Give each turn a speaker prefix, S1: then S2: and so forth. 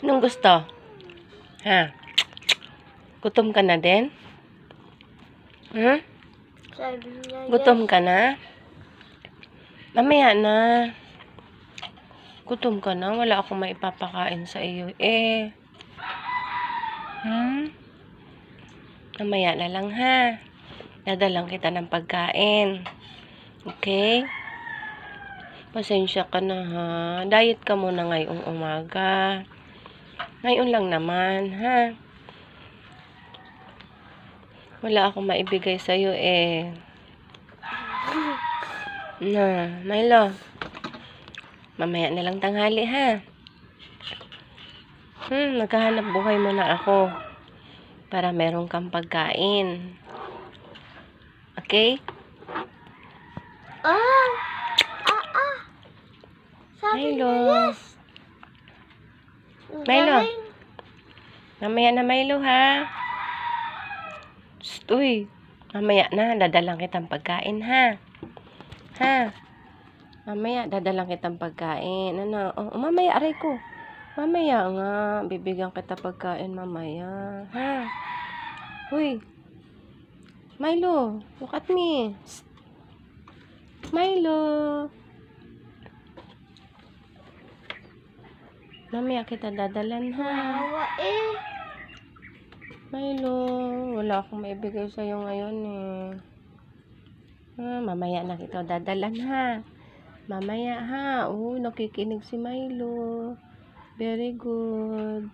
S1: Anong gusto? Ha? Gutom ka na din? Hmm? Gutom ka na? Mamaya na. Gutom ka na? Wala akong maipapakain sa iyo. Eh. Hmm? Mamaya na lang ha. Dadalang kita ng pagkain. Okay? Pasensya ka na ha. Diet ka muna ngayong umaga. Ngayon lang naman, ha? Wala akong maibigay sa'yo eh. Na, Milo. Mamaya na lang tanghali, ha? Hmm, maghahanap buhay muna ako. Para meron kang pagkain. Okay?
S2: Ah! Ah, ah! Sabi niya, yes.
S1: Milo. Mamaya na, Milo, ha? Shh, uy. Mamaya na, dadalang kitang pagkain, ha? Ha? Mamaya, dadalang kitang pagkain. Ano? Oh, mamaya, aray ko. Mamaya nga, bibigyan kita pagkain mamaya. Ha? Uy. Milo, look at me. Shh. Milo. Mamaya kita dadalan, ha?
S2: Awa eh.
S1: Milo, wala akong maibigay sa'yo ngayon eh. Ah, mamaya na kita dadalan ha. Mamaya ha. Oo, nakikinig si Milo. Very good.